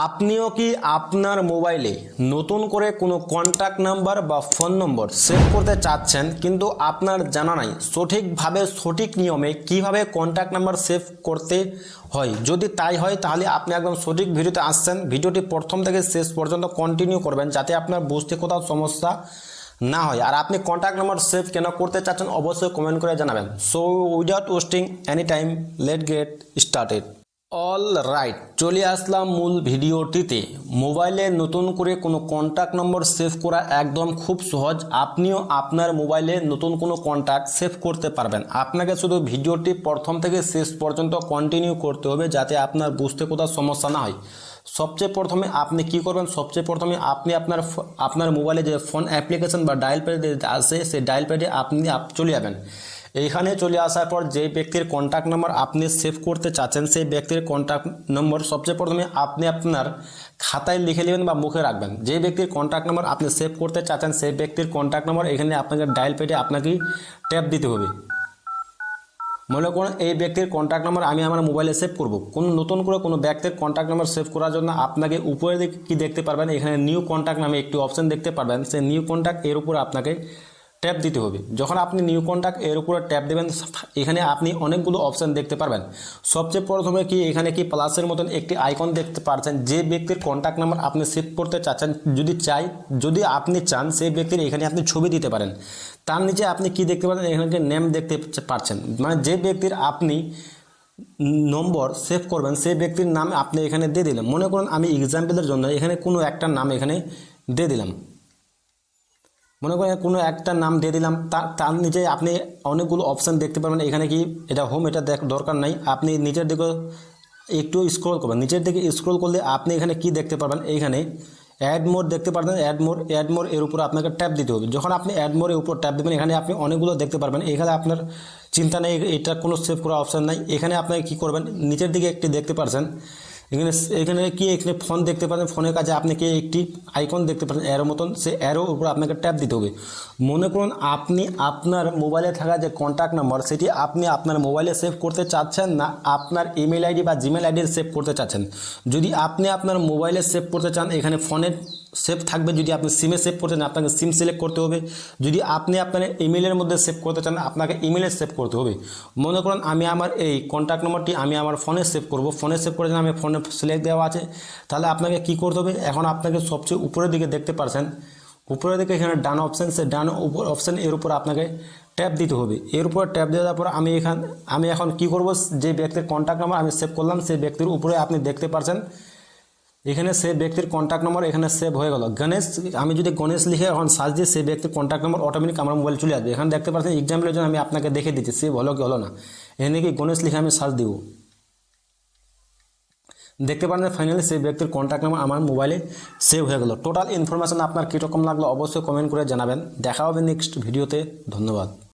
আপনিও কি আপনার মোবাইলে নতুন করে কোনো কন্ট্যাক্ট নাম্বার বা ফোন নম্বর সেভ করতে চাচ্ছেন, কিন্তু আপনার জানা নাই সঠিকভাবে সঠিক নিয়মে কীভাবে কন্ট্যাক্ট নাম্বার সেভ করতে হয়? যদি তাই হয়, তাহলে আপনি একদম সঠিক ভিডিওতে আসছেন। ভিডিওটি প্রথম থেকে শেষ পর্যন্ত কন্টিনিউ করবেন, যাতে আপনার বুঝতে কোথাও সমস্যা না হয়। আর আপনি কন্ট্যাক্ট নাম্বার সেভ কেন করতে চাচ্ছেন, অবশ্যই কমেন্ট করে জানাবেন। So without wasting any time let get started all right, চলে আসলাম মূল ভিডিওটিতে। মোবাইলে নতুন করে কোনো কন্ট্যাক্ট নম্বর সেভ করা একদম খুব সহজ। আপনিও আপনার মোবাইলে নতুন কোনো কন্ট্যাক্ট সেভ করতে পারবেন। আপনাকে শুধু ভিডিওটি প্রথম থেকে শেষ পর্যন্ত কন্টিনিউ করতে হবে যাতে আপনার বুঝতে কোথাও সমস্যা না হয়। সবচেয়ে প্রথমে আপনি কি করবেন? সবচেয়ে প্রথমে আপনি আপনার আপনার মোবাইলে যে ফোন অ্যাপ্লিকেশন বা ডায়াল প্যাডে আছে, সেই ডায়াল প্যাডে আপনি চলে যাবেন। এইখানে চলে আসার পর যে ব্যক্তির কন্ট্যাক্ট নাম্বার আপনি সেভ করতে চাচ্ছেন, সেই ব্যক্তির কন্ট্যাক্ট নম্বর সবচেয়ে প্রথমে আপনি আপনার খাতায় লিখে নেবেন বা মুখে রাখবেন। যে ব্যক্তির কন্ট্যাক্ট নাম্বার আপনি সেভ করতে চাচ্ছেন, সেই ব্যক্তির কন্ট্যাক্ট নাম্বার এখানে আপনাকে ডায়াল পেটে আপনাকে ট্যাপ দিতে হবে। মনে করুন এই ব্যক্তির কন্ট্যাক্ট নাম্বার আমি আমার মোবাইলে সেভ করব। কোনো নতুন করে কোনো ব্যক্তির কন্ট্যাক্ট নাম্বার সেভ করার জন্য আপনাকে উপরে কি দেখতে পারবেন? এখানে নিউ কন্ট্যাক্ট নামে একটি অপশন দেখতে পারবেন। সেই নিউ কন্ট্যাক্ট এর উপর আপনাকে ট্যাপ দিতে হবে। যখন আপনি নিউ কন্ট্যাক্ট এর উপরে ট্যাপ দেবেন, এখানে আপনি অনেকগুলো অপশান দেখতে পারবেন। সবচেয়ে প্রথমে কি, এখানে কি প্লাসের মতন একটি আইকন দেখতে পারছেন, যে ব্যক্তির কন্ট্যাক্ট নাম্বার আপনি সেভ করতে চাচ্ছেন, যদি চাই, যদি আপনি চান, সেই ব্যক্তির এখানে আপনি ছবি দিতে পারেন। তার নিচে আপনি কি দেখতে পাচ্ছেন, এখানে নেম দেখতে পাচ্ছেন। মানে যে ব্যক্তির আপনি নম্বর সেভ করবেন, সেই ব্যক্তির নাম আপনি এখানে দিয়ে দিলেন। মনে করুন আমি এক্সাম্পলের জন্য এখানে কোনো একটা নাম এখানে দিয়ে দিলাম। মনে করেন কোনো একটা নাম দিয়ে দিলাম তার তার নিচে আপনি অনেকগুলো অপশান দেখতে পারবেন। এখানে কি এটা হোম এটা দেখ, দরকার নাই। আপনি নিচের দিকে একটু স্ক্রল করবেন। নিচের দিকে স্ক্রল করলে আপনি এখানে কি দেখতে পারবেন? এইখানে অ্যাড মোড দেখতে পারবেন। অ্যাড মোড অ্যাড মোড এর উপর আপনাকে ট্যাপ দিতে হবে। যখন আপনি অ্যাড মোড়ের উপর ট্যাপ দেবেন, এখানে আপনি অনেকগুলো দেখতে পারবেন। এখানে আপনার চিন্তা নেই, এটা কোনো সেভ করা অপশান নাই। এখানে আপনাকে কী করবেন? নিচের দিকে একটি দেখতে পারছেন। এখানে এখানে কি এখানে ফোন দেখতে পাচ্ছেন ফোনের কাছে আপনি কি একটি আইকন দেখতে পাচ্ছেন অ্যারো মতন। সে অ্যারো উপর আপনাকে ট্যাপ দিতে হবে। মনে করুন আপনি আপনার মোবাইলে থাকা যে কন্ট্যাক্ট নাম্বার সেটি আপনি আপনার মোবাইলে সেভ করতে চাচ্ছেন না, আপনার ইমেল আইডি বা জিমেল আইডি সেভ করতে চাচ্ছেন। যদি আপনি আপনার মোবাইলে সেভ করতে চান, এখানে ফোনের সেভ থাকবে যদি আপনি সিমে সেভ করতে চান, আপনাকে সিম সিলেক্ট করতে হবে। যদি আপনি আপনার ইমেলের মধ্যে সেভ করতে চান, আপনাকে ইমেলে সেভ করতে হবে। মনে করুন আমি আমার এই কন্ট্যাক্ট নম্বরটি আমি আমার ফোনে সেভ করব। ফোনে সেভ করে আমি ফোনে সিলেক্ট দেওয়া আছে, তাহলে আপনাকে কি করতে হবে? এখন আপনাকে সবচেয়ে উপরের দিকে দেখতে পারছেন। উপরের দিকে এখানে ডান অপশান সে ডান উপর অপশান এর উপর আপনাকে ট্যাপ দিতে হবে। এর উপর ট্যাপ দেওয়ার পর আমি এখান, আমি এখন কি করব? যে ব্যক্তির কন্ট্যাক্ট নাম্বার আমি সেভ করলাম, সেই ব্যক্তির উপরে আপনি দেখতে পারছেন। এখানে সে ব্যক্তির কন্ট্যাক্ট নম্বর এখানে সেভ হয়ে গেল। গণেশ, আমি যদি গণেশ লিখে এখন সার্চ দিই সেই ব্যক্তির কন্ট্যাক্ট নম্বর অটোমেটিক আমার মোবাইল চলে আসবে। এখানে দেখতে পাচ্ছেন এক্সাম্পলের জন্য আমি আপনাকে দেখে দিচ্ছি সেভ হলো কি হলো না। এখানে কি গণেশ লিখে আমি সার্চ দিব? দেখতে পারেন ফাইনালি সেই ব্যক্তির কন্ট্যাক্ট নাম্বার আমার মোবাইলে সেভ হয়ে গেল। টোটাল ইনফরমেশন আপনার কীরকম লাগল অবশ্যই কমেন্ট করে জানাবেন। দেখা হবে নেক্সট ভিডিওতে ধন্যবাদ।